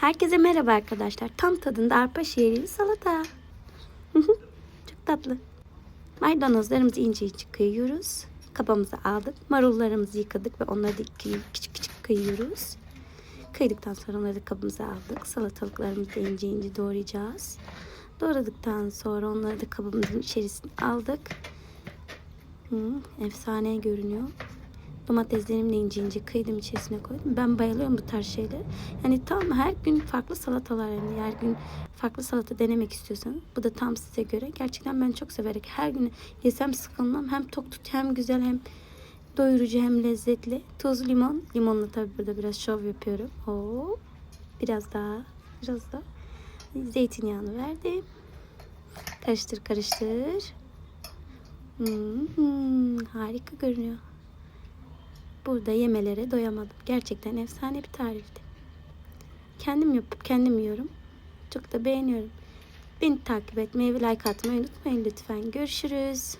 Herkese merhaba arkadaşlar. Tam tadında arpa şehriyeli salata. Çok tatlı. Maydanozlarımızı ince ince kıyıyoruz. Kabımıza aldık. Marullarımızı yıkadık ve onları da küçük küçük kıyıyoruz. Kıydıktan sonra onları da kabımıza aldık. Salatalıklarımızı da ince ince doğrayacağız. Doğradıktan sonra onları da kabımızın içerisine aldık. Hı, efsane görünüyor. Domateslerimi ince ince kıydım içerisine koydum. Ben bayılıyorum bu tarz şeylere. Yani tam her gün farklı salatalar yani her gün farklı salata denemek istiyorsanız bu da tam size göre. Gerçekten ben çok severek her gün yesem sıkılmam. Hem tok tut hem güzel hem doyurucu hem lezzetli. Tuz limon. Limonla tabii burada biraz şov yapıyorum. Oo. Biraz daha biraz daha zeytinyağını verdim. Karıştır karıştır. Hmm, harika görünüyor. Burada yemelere doyamadım. Gerçekten efsane bir tarifti. Kendim yapıp kendim yiyorum. Çok da beğeniyorum. Beni takip etmeyi ve like atmayı unutmayın lütfen. Görüşürüz.